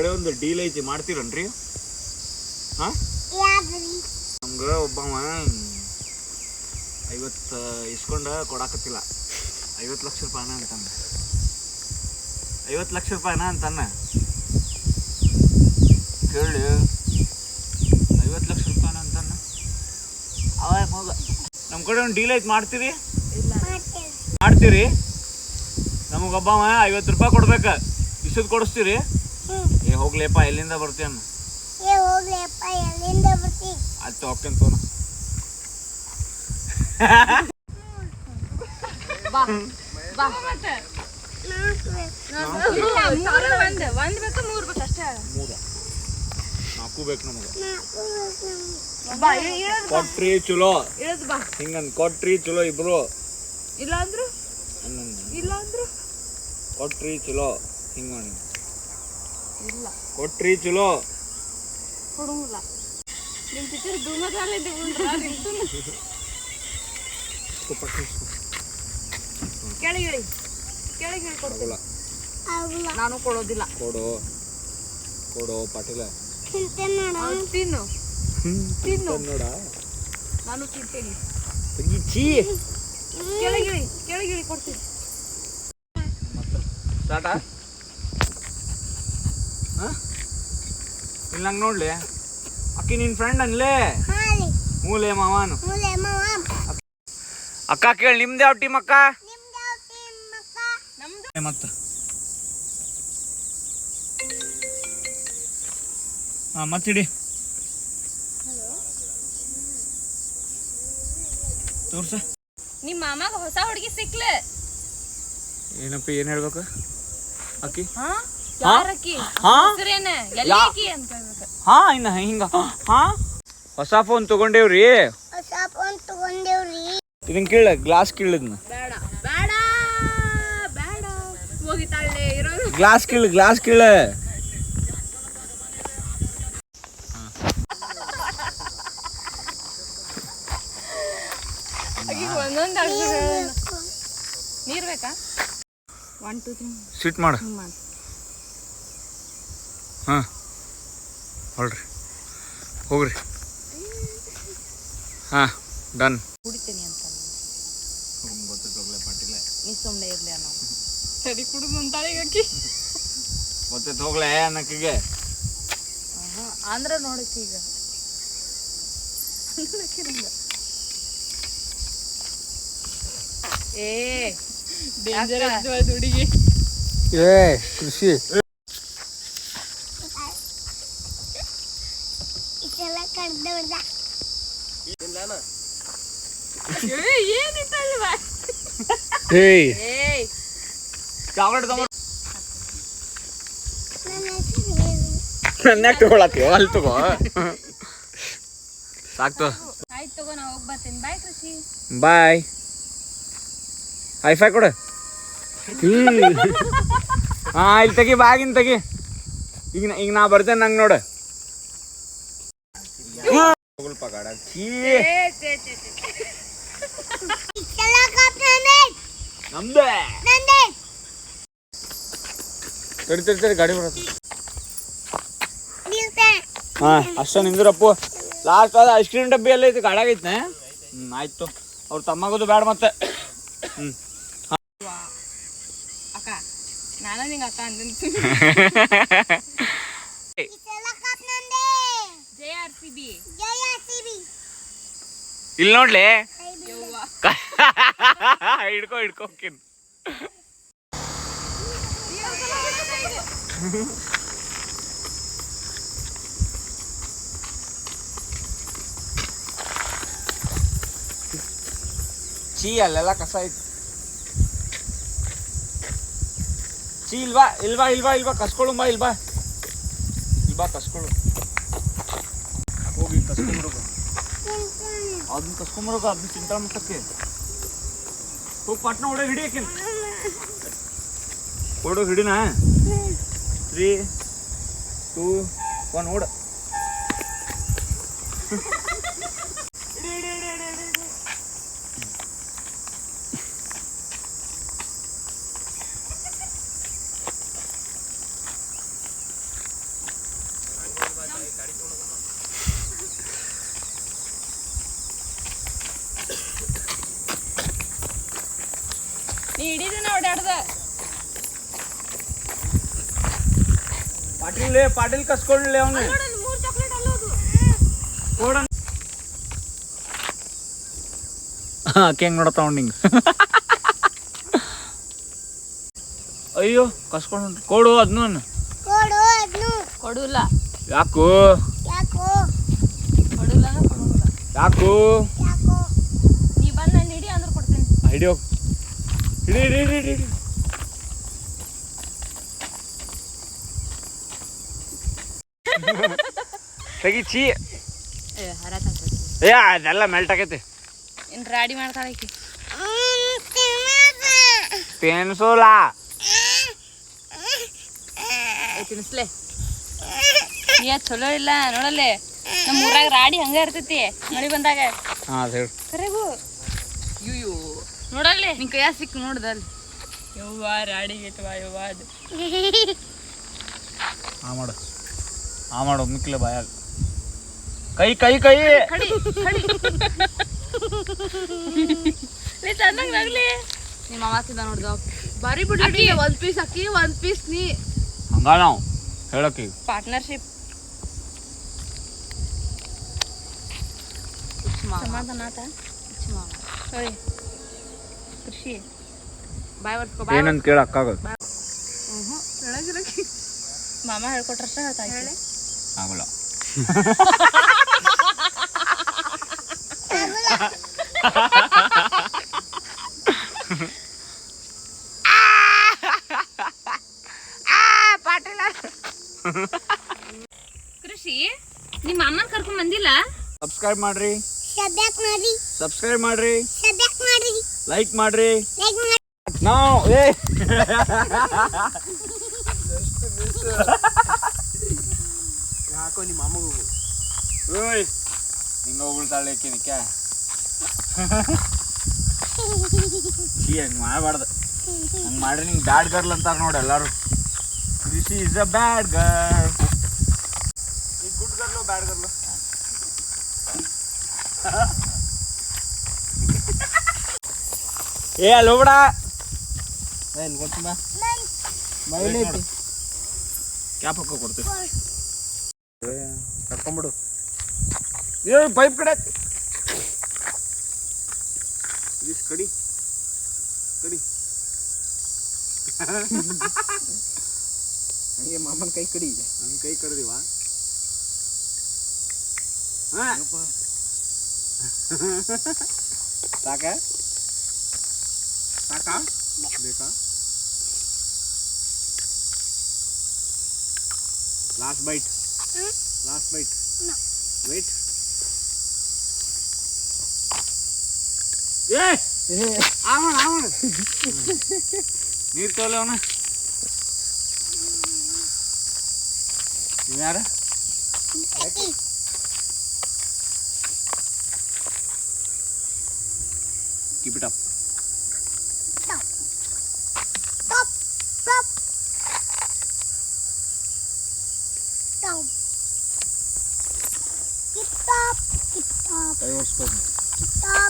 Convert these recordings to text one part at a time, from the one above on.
ಕಡೆ ಒಂದು ಡೀಲ್ ಐತಿ ಮಾಡ್ತೀರನ್ರಿ? ಹಾ? ನಮ್ಗೆ ಒಬ್ಬವ ಐವತ್ತು ಇಸ್ಕೊಂಡ ಕೊಡಾಕತ್ತಿಲ್ಲ. ಐವತ್ತು ಲಕ್ಷ ರೂಪಾಯಿನ ಅಂತ ಐವತ್ತು ಲಕ್ಷ ರೂಪಾಯಿನ ಅಂತಾನ ಕೇಳಿ ಐವತ್ತು ಲಕ್ಷ ರೂಪಾಯಿನ ಅಂತಾನ ಅವ ಹೋಗ. ನಮ್ಮ ಕಡೆ ಒಂದು ಡೀಲ್ ಐತಿ ಮಾಡ್ತೀರಿ ಮಾಡ್ತೀರಿ? ನಮಗೊಬ್ಬವ ಐವತ್ತು ರೂಪಾಯಿ ಕೊಡ್ಬೇಕ. ಇಷ್ಟದ್ ಕೊಡಿಸ್ತೀರಿ? ಹೋಗ್ಲೇಪ್ಪ ಎಲ್ಲಿಂದ ಬರ್ತೀಯನ್ನ ಏ ಹೋಗ್ಲಿಯಪ್ಪ ಎಲ್ಲಿಂದ ಬರ್ತಿ? ಅದು ಹೋಗ್ತೇನೆ ತೋನ ಬಾ ಬಾ. ನಾಲ್ಕು ಮೂರು. ಒಂದ್ ಒಂದ್ ಬೇಕು ಮೂರ್ ಬೇಕು ಅಷ್ಟೇ ಮೂರ ನಾಲ್ಕು ಬೇಕು ನಮಗೆ. ನಾಲ್ಕು ನಮ್ಗೆ. ಬಾ ಇಳದ್ ಬಾ. ಕೊಟ್ರಿ ಚಲೋ. ಇಳದ್ ಬಾ. ಹಿಂಗಂದ್ ಕೊಟ್ರಿ ಚಲೋ ಇಬ್ರು. ಇಲ್ಲ ಅಂದ್ರು ಇಲ್ಲ ಅಂದ್ರು ಕೊಟ್ರಿ ಚಲೋ. ಹಿಂಗ ಮಾಡಿ. ಇಲ್ಲ. ಕೊಟ್ರಿ ಚಲೋ. ಕೊಡುಂಗಿಲ್ಲ. ನಿಮ್ ಟೀಚರ್ ಧೂಮದಾಲ ಕೆಳಗೆ ಇಳಿ ಕೆಳಗೆ ಆಗಲ್ಲ ನಾನು ಕೊಡೋದಿಲ್ಲ. ಕೊಡು. ಕೊಡು ಪಾಟೀಲ. ತಿನ್ನು. ತಿನ್ನು. ನೋಡ. ನಾನು ತಿಂತೀನಿ. ಚೀ ಕೆಳಗಿಳಿ ಕೆಳಗಿಳಿ ಕೊಡ್ತೀನಿ. ಸ್ಟಾರ್ಟ ಇಲ್ಲ ನಂಗೆ ನೋಡ್ಲಿ. ಅಕ್ಕಿ ನಿನ್ ಫ್ರೆಂಡ್ ಅನ್ಲೇ? ಹಾಲಿ ಮೂಲೆ ಮಾವನು. ಅಕ್ಕ ಕೇಳಿ ನಿಮ್ದು ಯಾವ ಟೀಮ್ ಅಕ್ಕ? ನಿಮ್ದು ಯಾವ ಟೀಮ್ ಅಕ್ಕ? ನಮ್ದು. ಮತ್ತ. ಹಾ ಮತ್ತಿಡಿ ತೋರ್ಸ. ನಿಮ್ಮ ಮಾಮಾಗ ಹೊಸ ಹುಡುಗಿ ಸಿಕ್ಲೆ. ಏನಪ್ಪ ಏನು ಹೇಳ್ಬೇಕು? ಅಕ್ಕಿ? ಹಾ? ಹಾ? ಇನ್ನ ಹಿಂಗ. ಹಾ? ಹೊಸ ಫೋನ್ ತಗೊಂಡೇವ್ರಿ? ಹೊಸ ಫೋನ್ ತಗೊಂಡೇವ್ರಿ. ಇದನ್ ಕೇಳ ಗ್ಲಾಸ್ ಕೀಳದ್ನ. ಬೇಡ. ಬೇಡ. ಬೇಡ. ಹೋಗಿತಾಳೆ ಇರೋದು. ಗ್ಲಾಸ್ ಕೀಳ ಗ್ಲಾಸ್ ಕೀಳ. ನೀರ್ ಬೇಕಾ? ಒನ್ ಟು ತ್ರೀ ಸಿಟ್ ಮಾಡು. ಹಾ. ಹೊಳ್ರಿ ಹೋಗ್ರಿ. ಹಾ ಡನ್. ಕುಡಿತೀನಿ ಅಂತ ನೀ ಸುಮ್ಮನೆ ಇರಲಿ ಅನ್ನೋ. ಸರಿ ಕುಡಿದು ಅಂತಾಳೆ ಈಗ ಆಕಿ ಗೊತ್ತೈತೆ ಹೋಗ್ಲೇ ಅನ್ನಕ್ಕಿಗೆ? ಅಂದ್ರ ನೋಡಕ್ಕೆ ಈಗ. ಏ ಡೇಂಜರಸ್ ಹುಡುಗಿ. ಏ ಕೃಷಿ. ಏಯ್. ಚಾಕ್ಲೇಟ್ ತಗೊಂಡ್ ನನ್ನ ತಗೊಳತ್ತೀವ ಅಲ್ಲಿ ತಗೋ. ಸಾಕ್ತು ಆಯ್ತು ತಗೋ ನಾ ಹೋಗಿ ಬರ್ತೀನಿ. ಬಾಯ್ ಕೃಷಿ. ಬಾಯ್ ಹೈಫೈ ಕೊಡು. ಹಾ ಇಲ್ಲಿ ತೆಗಿ ಬಾಗಿನ ತೆಗಿ. ಈಗ ಈಗ ನಾ ಬರ್ತೇನೆ ನಂಗೆ ನೋಡು. ಗಾಡ ಛೀ. ಇಷ್ಟೆಲ್ಲ ಕಪ್ ನಂದೇ ನಮ್ದೆ. ನಂದೇ. ತಡಿ ತಡಿ ತಡಿ ಗಾಡಿ ಬರತ್ತೆ ಹಾ ಅಷ್ಟ ನಿಂದ್ರಪ್ಪು. ಲಾಸ್ಟ್ ಅದ ಐಸ್ ಕ್ರೀಮ್ ಡಬ್ಬಿ ಎಲ್ಲ ಐತಿ ಐತ್ನೆ? ಹ್ಮ್ ಆಯ್ತು. ಅವ್ರ ತಮ್ಮಗೋದು ಬೇಡ ಮತ್ತೆ. ಹ್ಮ್. ನಾನು ಇಲ್ಲಿ ನೋಡ್ಲಿ? ಹಿಡ್ಕೊ ಹಿಡ್ಕೊ ಚೀ ಅಲ್ಲೆಲ್ಲ ಕಸ ಐತಿ. ಚೀ ಇಲ್ವಾ? ಇಲ್ವಾ ಇಲ್ವಾ ಇಲ್ವಾ? ಕಸ್ಕೊಳ್ಳು ಬಾ ಇಲ್ವಾ? ಇಲ್ವಾ ಕಸ್ಕೊಳ್ಳು ಹೋಗಿ ಕಸ್ಕೊಂಡ್ಬಿಡು ಅದನ್ನ ಕಸ್ಕೊಂಬರೋಗ ಅದನ್ನ ತಿಂತಾಳ ಮಟ್ಟಕ್ಕೆ ಹೋಗಿ ಪಟ್ನ ಹೊಡೆ ಹಿಡಿಯಕ್ಕೆ ಹೊಡೋ ಹಿಡಿನಾ. ತ್ರೀ ಟೂ ಒನ್ ಓಡ. ಪಾಟೀಲ್ ಪಾಟೀಲ್ ಕಸ್ಕೊಂಡ್ಲಿ ಅವನು. ಮೂರು ಚಾಕ್ಲೇಟ್ ಅಲ್ಲೋದು ಕೊಡ ಆಕೆ ಹೆಂಗ್ ಅಯ್ಯೋ ಕಸ್ಕೊಂಡು ಕೊಡು ಅದನ್ನು. ಕೊಡು ಅದ್ನು ಕೊಡುಲ್ಲ ಯಾಕೋ? ಯಾಕೋ? ಕೊಡುಲ್ಲ ಅಂದ್ರೆ ಕೊಡುಲ್ಲ ಯಾಕೋ? ಯಾಕೋ? ನೀ ಬಂದು ನನ್ನ ಹಿಡಿ ಅಂದ್ರೆ ಕೊಡ್ತೀನಿ. ಹಿಡಿಯೋ ಹಿಡಿ ಹಿಡಿ ಹಿಡಿ ಹಿಡಿ. ತೆಗಿ ಚೀ. ಏ ಅದೆಲ್ಲ ಮೆಲ್ಟ್ ಆಗೈತಿ. ಇನ್ ರಾಡಿ ಮಾಡ್ತಾಳೆ ಆಕಿ? ಹ್ಮ್, ತಿನ್ನೋದು. ಪೆನ್ಸೋಲ ತಿನ್ಸ್ಲೆ ಏ ಚಲೋ ಇಲ್ಲ ನೋಡಲ್ಲೇ. ನಮ್ಮ ಊರಾಗ ರಾಡಿ ಹಂಗ ಇರ್ತೈತಿ ಮಳಿ ಬಂದಾಗ. ಹಾ ಹೇಳು. ಕರೆಗೂ. ಅಯ್ಯೋ ನೋಡಲ್ಲಿ ನಿನ್ ಕೈಯ ಸಿಕ್ಕು ನೋಡ್ದಲ್ಲಿ ಯವ್ವ ರಾಡಿ ಗೆಟ್ವ ಯವ್ವ ಅದು. ಹಾ ಮಾಡು. ಆ ಮಾಡು ಮಿಕ್ಲೆ ಬಾಯಾಗ ಕೈ ಕೈ ಕೈ ಕಡಿ ಕಡಿ ಲೇ ಚೆನ್ನಾಗಿ ನಗ್ಲಿ ನಿಮ್ಮ ಮಾವ ತಿಂದ ನೋಡ್ದ ಬಾರಿ ಬಿಡಿ ಒಂದ್ ಪೀಸ್ ಅಕ್ಕಿ ಒಂದ್ ಪೀಸ್ ನೀ ಹಂಗ ನಾವು ಹೇಳಕ್ಕೆ ಪಾರ್ಟ್ನರ್ಶಿಪ್ ಸಮಾಧಾನ ಆತ ಹೋಯ್ ಕೃಷಿ ಬಾಯ್ ಬರ್ಸ್ಕೊ ಬಾಯ್ ಏನಂತ ಕೇಳ ಅಕ್ಕಾಗ ಮಾಮ ಹೇಳ್ಕೊಟ್ರಷ್ಟ ಹೇಳ್ತಾ ಹೇಳಿ ಆಗಲ್ಲ. ಕೃಷಿ ನಿಮ್ಮ ಅಮ್ಮನ ಕರ್ಕೊಂಡ್ ಬಂದಿಲ್ಲ? ಸಬ್ಸ್ಕ್ರೈಬ್ ಮಾಡ್ರಿ. ಸಬ್ಸ್ಕ್ರೈಬ್ ಮಾಡ್ರಿ. ಲೈಕ್ ಮಾಡ್ರಿ. ನಾವು ಏ. ಹಾಕೋ ನಿಮ್ಮ ಅಮ್ಮಗೂ. ಓಯ್ ನಿಂಗೆ ಹೋಗ್ಬಿಡ್ತಾಳೆ ಆಕಿ ನಿಕ್ಕ ಛೀ ಹಂಗೆ ಮಾಡಬಾರ್ದು. ಹಂಗೆ ಮಾಡ್ರಿ ನಿಂಗೆ ಬ್ಯಾಡ್ ಗರ್ಲ್ ಅಂತಾರೆ ನೋಡಿ ಎಲ್ಲರೂ. Krishi is a bad girl ಈ ಗುಡ್ ಗರ್ಲು ಬ್ಯಾಡ್ ಗರ್ಲು ಏ ಅಲ್ಲಿ ಹೋಗ್ಬಿಡ. ಏನು ಕೊಡ್ತೀನಿ ಬಾ. Wait ಮೈಲಿ ಕ್ಯಾಪ್ ಹಾಕೋ ಕೊಡ್ತೀವಿ ಕರ್ಕೊಂಬಿಡು. ಏ ಪೈಪ್ ಕಡೆ. ಇದಿಷ್ಟು ಕಡಿ. ಕಡಿ. ಹಂಗೆ ಮಾಮನ ಕೈ ಕಡಿ ನನ್ನ ಕೈ ಕಡ್ದಿವ? ಹಾ. ಸಾಕ? ಸಾಕಾ? ಬೇಕಾ? Last bite Last bite. No. Wait. ఏ ఆమను ఆమను నీరు తోలే ఉన్నా ఇవారా keep it up Keep stop.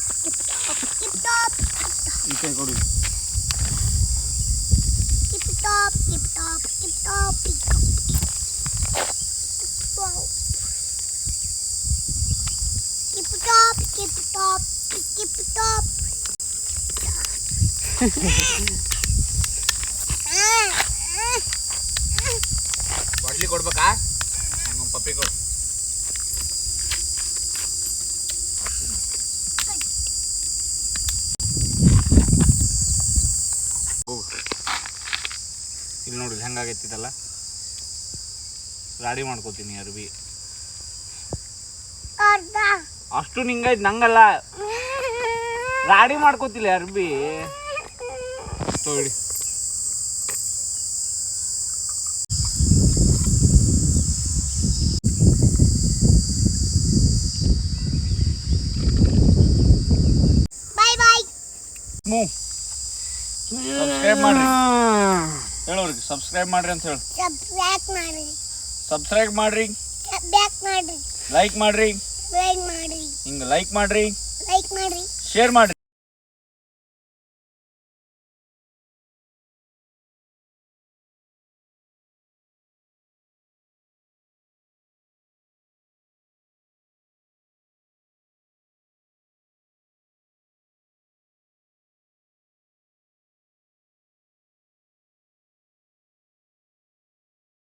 Bottle ಕೊಡ್ಬೇಕಾ ನಂಗೊಂದು ಪಪ್ಪಿ ಕೊಡು ಗಾಡಿ ಮಾಡ್ಕೋತೀನಿ ಅರ್ಬಿ ಅಷ್ಟು ನಿಂಗೈತ್ ನಂಗಲ್ಲ. ಗಾಡಿ ಮಾಡ್ಕೋತಿಲ್ಲ ಅರ್ಬಿ ತೊಗೊಳ್ಳಿ ಬಾಯ್ ಬಾಯ್ ಮೂವ್ ಸಬ್ಸ್ಕ್ರೈಬ್ ಮಾಡ್ರಿ. ಹೇಳೋರಿಗೆ ಸಬ್ಸ್ಕ್ರೈಬ್ ಮಾಡ್ರಿ ಅಂತ ಹೇಳಿ. ಸಬ್ಸ್ಕ್ರೈಬ್ ಮಾಡಿ ಸಬ್ಸ್ಕ್ರೈಬ್ ಮಾಡ್ರಿ. ಸಬ್ಸ್ಕ್ರೈಬ್ ಮಾಡಿ ಲೈಕ್ ಮಾಡ್ರಿ. ಲೈಕ್ ಮಾಡಿ ಹಿಂಗೆ ಲೈಕ್ ಮಾಡ್ರಿ. ಲೈಕ್ ಮಾಡ್ರಿ. ಶೇರ್ ಮಾಡ್ರಿ.